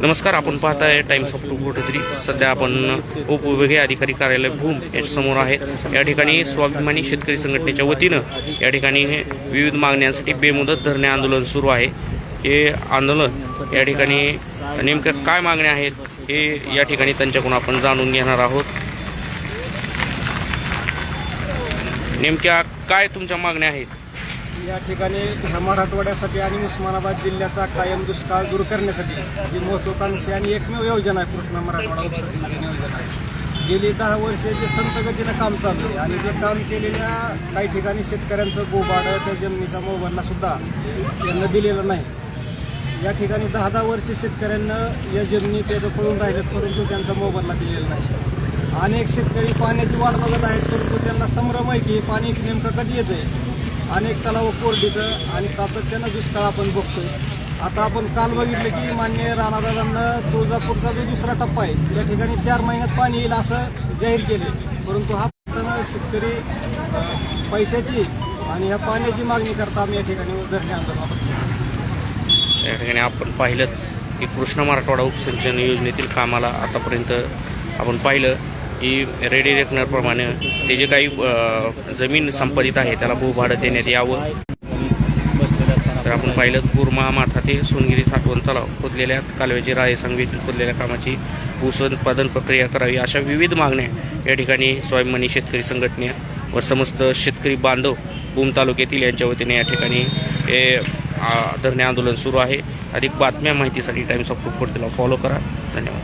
नमस्कार आपण पाहताय टाइम्स ऑफ टू कोटत्री सध्या आपण उपविभागीय अधिकारी कार्यालय भूम याच्या समोर आहेत या ठिकाणी स्वाभिमानी शेतकरी संघटनेच्या वतीनं या ठिकाणी विविध मागण्यांसाठी बेमुदत धरणे आंदोलन सुरू आहे. हे आंदोलन या ठिकाणी नेमक्या काय मागण्या आहेत हे या ठिकाणी त्यांच्याकडून आपण जाणून घेणार आहोत. नेमक्या काय तुमच्या मागण्या आहेत? या ठिकाणी ह्या मराठवाड्यासाठी आणि उस्मानाबाद जिल्ह्याचा कायम दुष्काळ दूर करण्यासाठी ही महत्वाकांक्षी आणि एकमेव योजना आहे कृष्णा मराठवाडा उपसिंचन योजना आहे. गेली दहा वर्षे जे संत गतीनं काम चालू आहे आणि जे काम केलेल्या काही ठिकाणी शेतकऱ्यांचं गोबाडं त्या जमिनीचा मोबदला सुद्धा यांना दिलेला नाही. या ठिकाणी दहा दहा वर्षे शेतकऱ्यांना या जमिनी ते पळून राहिलेत परंतु त्यांचा मोबदला दिलेला नाही. अनेक शेतकरी पाण्याची वाट बघत आहेत परंतु त्यांना संभ्रम आहे की पाणी नेमकं कधी येतंय? अनेक तलाव कोरडीतं आणि सातत्यानं दुष्काळ आपण बघतोय. आता आपण काल बघितलं की मान्य राणादादांना तुळजापूरचा जो दुसरा टप्पा आहे या ठिकाणी चार महिन्यात पाणी येईल असं जाहीर केले परंतु हा शेतकरी पैशाची आणि ह्या पाण्याची मागणी करता आम्ही या ठिकाणी धरणे आंदोलन या ठिकाणी आपण पाहिलं की कृष्ण मराठवाडा उपसिंचन योजनेतील कामाला आतापर्यंत आपण पाहिलं ही रेडी रेकनरप्रमाणे ते जे काही जमीन संपादित आहे त्याला भूभाडं देण्यात यावं. तर आपण पाहिलं पूर माथा ते सोनगिरी साठवण तलाव खोदलेल्या कालव्याची राळे सांगवीतील खोदलेल्या कामाची भूसंपादन प्रक्रिया करावी अशा विविध मागण्या या ठिकाणी स्वाभिमानी शेतकरी संघटने व समस्त शेतकरी बांधव भूम तालुक्यातील यांच्या वतीने या ठिकाणी हे धरणे आंदोलन सुरू आहे. अधिक बातम्या माहितीसाठी टाइम्स ऑफ कुपडतीला फॉलो करा. धन्यवाद.